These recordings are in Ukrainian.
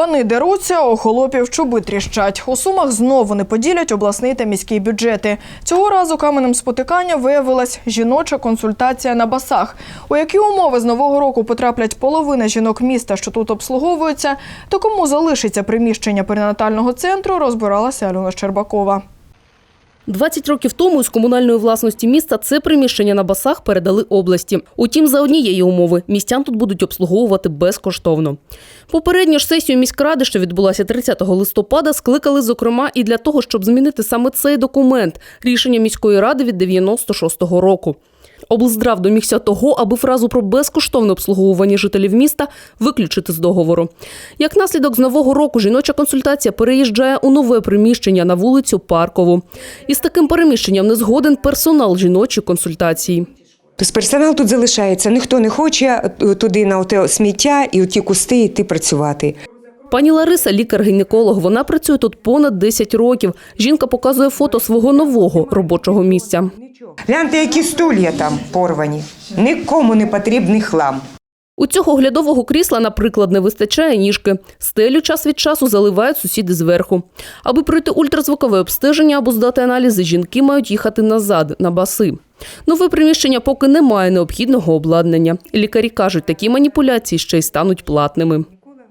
Пани деруться, охолопів чуби тріщать. У сумах знову не поділять обласний та міський бюджети. Цього разу каменем спотикання виявилась жіноча консультація на басах. У які умови з нового року потраплять половина жінок міста, що тут обслуговуються, то кому залишиться приміщення перинатального центру, розбиралася Альона Щербакова. 20 років тому із комунальної власності міста це приміщення на басах передали області. Утім, за однієї умови містян тут будуть обслуговувати безкоштовно. Попередню ж сесію міськради, що відбулася 30 листопада, скликали зокрема і для того, щоб змінити саме цей документ рішення міської ради від 96-го року. Облздрав домігся того, аби фразу про безкоштовне обслуговування жителів міста виключити з договору. Як наслідок з нового року жіноча консультація переїжджає у нове приміщення на вулицю Паркову. І з таким переміщенням не згоден персонал жіночої консультації. Тобто персонал тут залишається. Ніхто не хоче туди на оте сміття і оті кусти йти працювати. Пані Лариса, лікар-гінеколог. Вона працює тут понад 10 років. Жінка показує фото свого нового робочого місця. Гляньте, які стулья там порвані. Нікому не потрібний хлам. У цього оглядового крісла, наприклад, не вистачає ніжки. Стелю час від часу заливають сусіди зверху. Аби пройти ультразвукове обстеження або здати аналізи, жінки мають їхати назад, на баси. Нове приміщення поки не має необхідного обладнання. Лікарі кажуть, такі маніпуляції ще й стануть платними.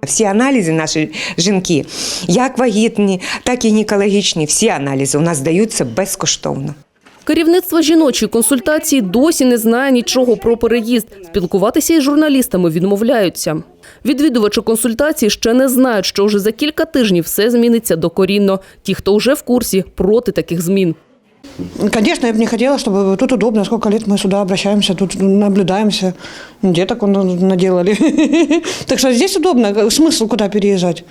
Всі аналізи наші жінки, як вагітні, так і гінекологічні, всі аналізи у нас здаються безкоштовно. Керівництво жіночої консультації досі не знає нічого про переїзд. Спілкуватися із журналістами відмовляються. Відвідувачі консультації ще не знають, що вже за кілька тижнів все зміниться докорінно. Ті, хто вже в курсі, проти таких змін. Конечно, я бы не хотела, чтобы тут удобно. Сколько лет мы сюда обращаемся, тут наблюдаемся. Деток он наделали. Так что здесь удобно. Смысл куда переезжать?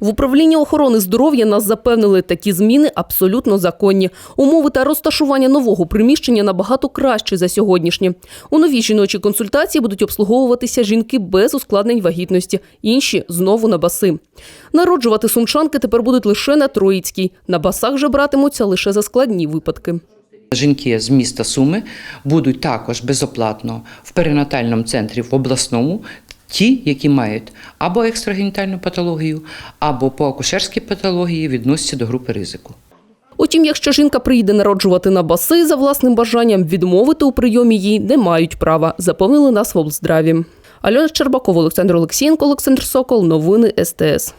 В управлінні охорони здоров'я нас запевнили, такі зміни абсолютно законні. Умови та розташування нового приміщення набагато краще за сьогоднішні. У новій жіночій консультації будуть обслуговуватися жінки без ускладнень вагітності, інші знову на баси. Народжувати сумчанки тепер будуть лише на Троїцькій. На басах же братимуться лише за складні випадки. Жінки з міста Суми будуть також безоплатно в перинатальному центрі в обласному. Ті, які мають або екстрагенітальну патологію, або по акушерській патології відносяться до групи ризику. Утім, якщо жінка приїде народжувати на баси за власним бажанням, відмовити у прийомі їй не мають права, запевнили нас в облздраві. Альона Щербакова, Олександр Олексієнко, Олександр Сокол. Новини СТС.